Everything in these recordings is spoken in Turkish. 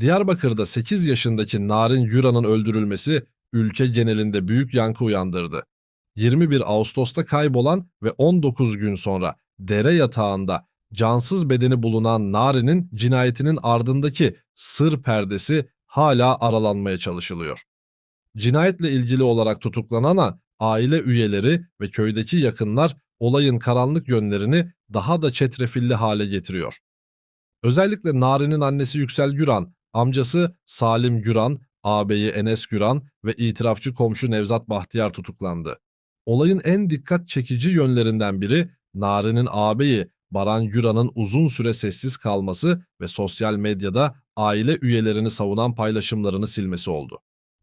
Diyarbakır'da 8 yaşındaki Narin Güran'ın öldürülmesi ülke genelinde büyük yankı uyandırdı. 21 Ağustos'ta kaybolan ve 19 gün sonra dere yatağında cansız bedeni bulunan Narin'in cinayetinin ardındaki sır perdesi hala aralanmaya çalışılıyor. Cinayetle ilgili olarak tutuklanan aile üyeleri ve köydeki yakınlar olayın karanlık yönlerini daha da çetrefilli hale getiriyor. Özellikle Nari'nin annesi Yüksel Güran, amcası Salim Güran, ağabeyi Enes Güran ve itirafçı komşu Nevzat Bahtiyar tutuklandı. Olayın en dikkat çekici yönlerinden biri Nari'nin ağabeyi Baran Güran'ın uzun süre sessiz kalması ve sosyal medyada aile üyelerini savunan paylaşımlarını silmesi oldu.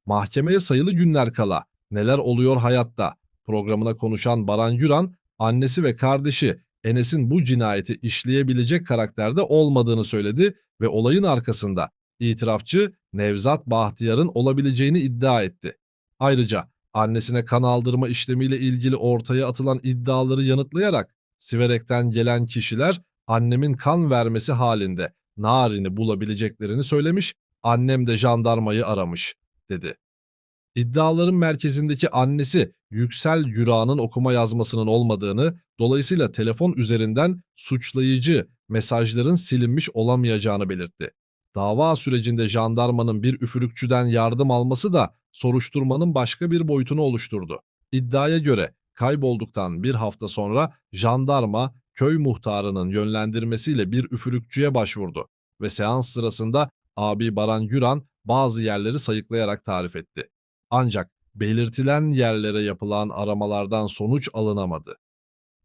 Mahkemeye sayılı günler kala Neler Oluyor Hayatta programına konuşan Baran Güran, annesi ve kardeşi Enes'in bu cinayeti işleyebilecek karakterde olmadığını söyledi ve olayın arkasında itirafçı Nevzat Bahtiyar'ın olabileceğini iddia etti. Ayrıca annesine kan aldırma işlemiyle ilgili ortaya atılan iddiaları yanıtlayarak Siverek'ten gelen kişiler annemin kan vermesi halinde Narin'i bulabileceklerini söylemiş, annem de jandarmayı aramış, dedi. İddiaların merkezindeki annesi Yüksel Güran'ın okuma yazmasının olmadığını, dolayısıyla telefon üzerinden suçlayıcı mesajların silinmiş olamayacağını belirtti. Dava sürecinde jandarmanın bir üfürükçüden yardım alması da soruşturmanın başka bir boyutunu oluşturdu. İddiaya göre kaybolduktan bir hafta sonra jandarma köy muhtarının yönlendirmesiyle bir üfürükçüye başvurdu ve seans sırasında abi Baran Güran bazı yerleri sayıklayarak tarif etti. Ancak belirtilen yerlere yapılan aramalardan sonuç alınamadı.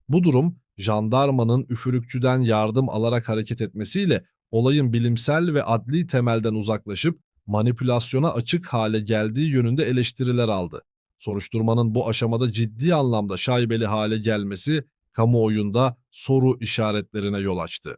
Bu durum jandarmanın üfürükçüden yardım alarak hareket etmesiyle olayın bilimsel ve adli temelden uzaklaşıp manipülasyona açık hale geldiği yönünde eleştiriler aldı. Soruşturmanın bu aşamada ciddi anlamda şaibeli hale gelmesi kamuoyunda soru işaretlerine yol açtı.